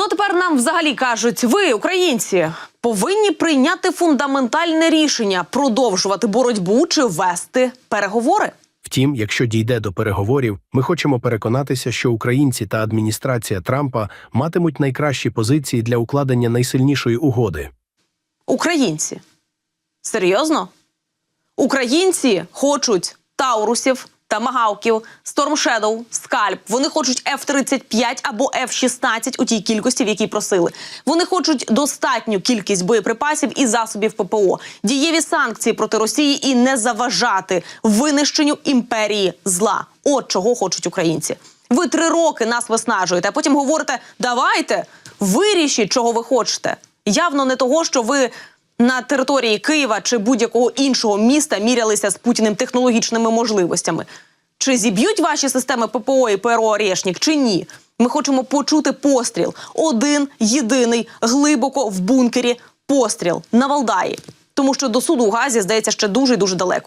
Ну а тепер нам взагалі кажуть, ви, українці, повинні прийняти фундаментальне рішення продовжувати боротьбу чи вести переговори. Втім, якщо дійде до переговорів, ми хочемо переконатися, що українці та адміністрація Трампа матимуть найкращі позиції для укладення найсильнішої угоди. Українці. Серйозно? Українці хочуть таурусів, тамагавків, Storm Shadow, скальп. Вони хочуть F-35 або F-16 у тій кількості, в якій просили. Вони хочуть достатню кількість боєприпасів і засобів ППО, дієві санкції проти Росії і не заважати винищенню імперії зла. От чого хочуть українці. Ви три роки нас виснажуєте, а потім говорите: давайте вирішіть, чого ви хочете. Явно не того, що ви на території Києва чи будь-якого іншого міста мірялися з Путіним технологічними можливостями. Чи зіб'ють ваші системи ППО і ПРО «Орешнік» чи ні? Ми хочемо почути постріл. Один єдиний глибоко в бункері постріл на Валдаї. Тому що до суду у Газі здається ще дуже дуже далеко.